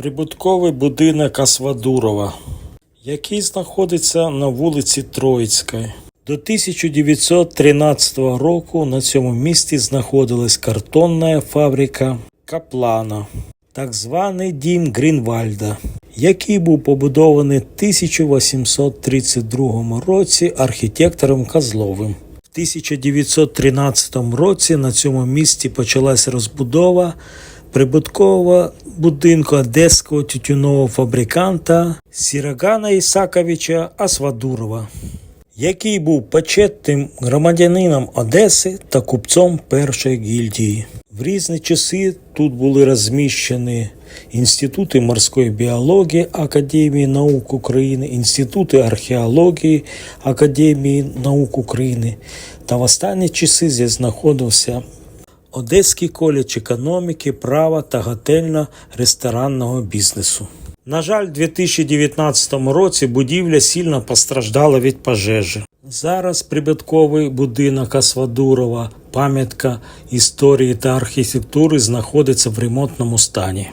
Прибутковий будинок Асвадурова, який знаходиться на вулиці Троїцької. До 1913 року на цьому місці знаходилась картонна фабрика Каплана, так званий дім Грінвальда, який був побудований в 1832 році архітектором Козловим. В 1913 році на цьому місці почалась розбудова прибуткового будинку одеського тютюнового фабриканта Сірагана Ісаковича Асвадурова, який був почетним громадянином Одеси та купцом першої гільдії. В різні часи тут були розміщені інститути морської біології Академії наук України, інститути археології Академії наук України. Та в останні часи здесь знаходився Одеський коледж економіки, права та готельно-ресторанного бізнесу. На жаль, у 2019 році будівля сильно постраждала від пожежі. Зараз прибутковий будинок Асвадурова, пам'ятка історії та архітектури знаходиться в ремонтному стані.